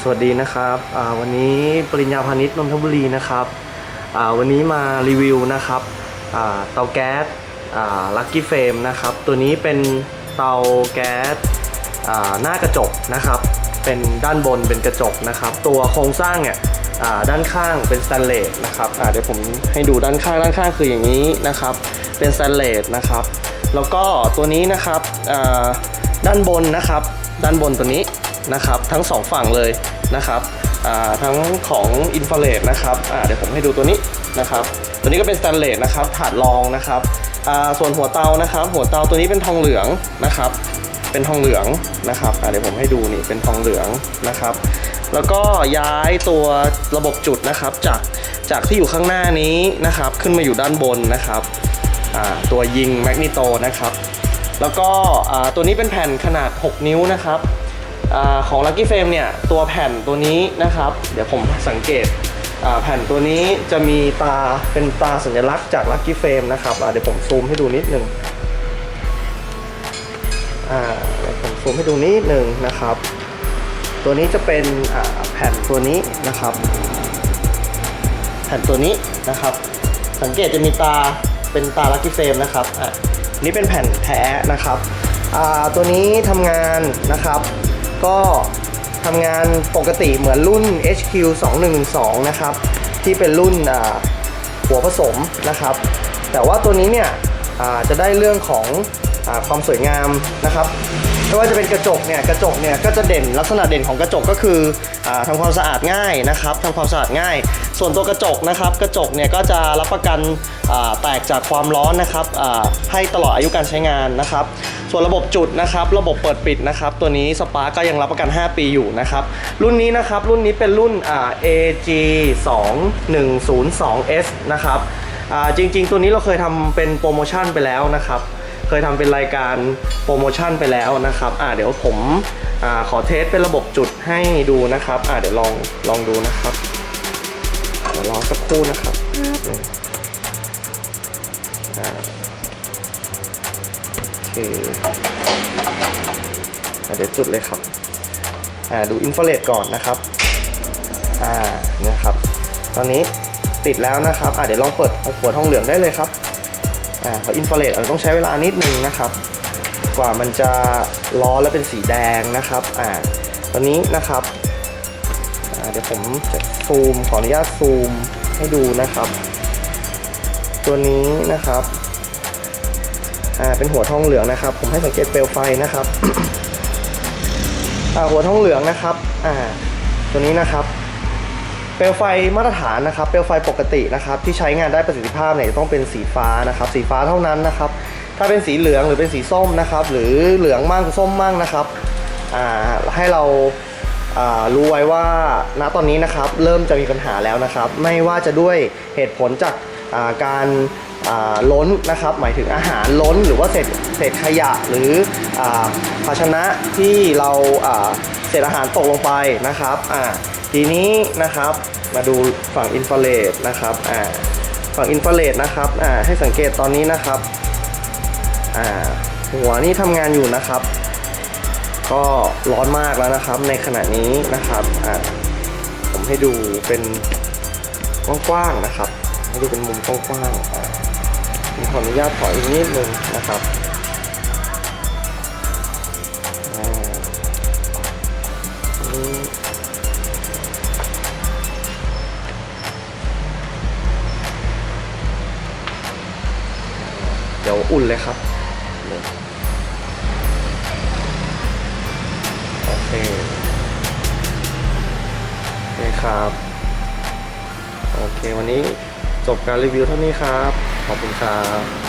สวัสดีนะครับวันนี้ปริญญาพาณิชย์นนทบุรีนะครับวันนี้มารีวิวนะครับเตาแก๊สลักกี้เฟรมนะครับตัวนี้เป็นเตาแก๊สหน้ากระจกนะครับ เป็นด้านบนเป็นกระจกนะครับ ตัวโครงสร้างเนี่ยด้านข้างเป็นสแตนเลสนะครับเดี๋ยวผมให้ดูด้านข้างด้านข้างคืออย่างนี้นะครับ เป็นสแตนเลสนะครับ แล้วก็ตัวนี้นะครับด้านบนนะครับ ด้านบนตัวนี้ นะครับทั้งสองฝั่งเลยนะครับทั้งของอินฟราเรดนะครับเดี๋ยวผมให้ดูตัวนี้นะครับตัวนี้ก็เป็นสแตนเลสนะครับถาดรองนะครับส่วนหัวเตานะครับ หัวเตาตัวนี้เป็นทองเหลืองนะครับ เป็นทองเหลืองนะครับเดี๋ยวผมให้ดูนี่เป็นทองเหลืองนะครับ แล้วก็ย้ายตัวระบบจุดนะครับจากจากที่อยู่ข้างหน้านี้นะครับ ขึ้นมาอยู่ด้านบนนะครับตัวยิงแมกนิโตนะครับ แล้วก็ตัวนี้เป็นแผ่นขนาด 6 นิ้วนะครับ อของ Lucky Frame เนี่ยตัวแผ่นตัวนี้นะครับ เดี๋ยวผมสังเกตแผ่นตัวนี้จะมีตาเป็นตาสัญลักษณ์จาก Lucky Frame นะครับเดี๋ยวผมซูมให้ดูนิดนึงอ่าเดี๋ยวผมซูมให้ดูนิดนึงนะครับ ตัวนี้จะเป็นแผ่นตัวนี้นะครับ แผ่นตัวนี้นะครับ สังเกตจะมีตาเป็นตาลักกี้เฟรมนะครับอะนี่เป็นแผ่นแท้นะครับอ่าตัวนี้ทำงานนะครับ ก็ทำงานปกติเหมือนรุ่น HQ 212นะครับ ที่เป็นรุ่นหัวผสมนะครับ แต่ว่าตัวนี้เนี่ยจะได้เรื่องของอความสวยงามนะครับไม่ว่าจะเป็นกระจกเนี่ยกระจกเนี่ยก็จะเด่นลักษณะเด่นของกระจกก็คืออาทำความสะอาดง่ายนะครับทำความสะอาดง่าย ส่วนตัวกระจกนะครับกระจกเนี่ยก็จะรับประกันแตกจากความร้อนนะครับให้ตลอดอายุการใช้งานนะครับ ส่วนระบบจุดนะครับ ระบบเปิดปิดนะครับ ตัวนี้สปาร์ก็ยังรับประกัน 5 ปีอยู่นะครับ รุ่นนี้นะครับ รุ่นนี้เป็นรุ่นอ่า AG 2102S นะครับอ่าจริง ๆ ตัวนี้เราเคยทำเป็นโปรโมชั่นไปแล้วนะครับ เคยทำเป็นรายการโปรโมชั่นไปแล้วนะครับอ่าเดี๋ยวผมอาขอเทสเป็นระบบจุดให้ดูนะครับอ่าเดี๋ยวลองลองดูนะครับเดี๋ยวรอสักครู่นะครับ คอ่าเดี๋ยวจุดเลยครับอ่าดูอินฟราเรดก่อนนะครับอ่านะครับ ตอนนี้ติดแล้วนะครับเดี๋ยวลองเปิดหัวทองเหลืองได้เลยครับอ่าพราะอินฟราเรดเราต้องใช้เวลานิดนึงนะครับ กว่ามันจะร้อนแล้วเป็นสีแดงนะครับอ่าตอนนี้นะครับอ่าเดี๋ยวผมจะซูมขออนุญาตซูมให้ดูนะครับ ตัวนี้นะครับ อ่าเป็นหัวทองเหลืองนะครับ ผมให้สังเกตเปลวไฟนะครับอ่าหัวทองเหลืองนะครับอ่าตัวนี้นะครับเปลวไฟมาตรฐานนะครับ เปลวไฟปกตินะครับ ที่ใช้งานได้ประสิทธิภาพเนี่ยต้องเป็นสีฟ้านะครับ สีฟ้าเท่านั้นนะครับ ถ้าเป็นสีเหลืองหรือเป็นสีส้มนะครับ หรือเหลืองมั่งส้มมั่งนะครับอ่าให้เรารู้ไว้ว่าณตอนนี้นะครับ เริ่มจะมีปัญหาแล้วนะครับ ไม่ว่าจะด้วยเหตุผลจาก การล้นนะครับหมายถึงอาหารล้นหรือว่าเศษเศษขยะหรืออภาชนะที่เราเศษอาหารตกลงไปนะครับทีนี้นะครับมาดูฝั่งอินฟราเรดนะครับฝั่งอินฟราเรดนะครับให้สังเกตตอนนี้นะครับหัวนี่ทำงานอยู่นะครับ ก็ร้อนมากแล้วนะครับในขณะนี้นะครับผมให้ดูเป็นกว้างๆนะครับ ให้ดูเป็นมุมกว้างๆผมขออนุญาตถอยอีกนิดนึงนะครับเดี๋ยวอุ่นเลยครับ โอเค โอเคครับ โอเควันนี้ จบการรีวิวเท่านี้ครับ ขอบคุณครับ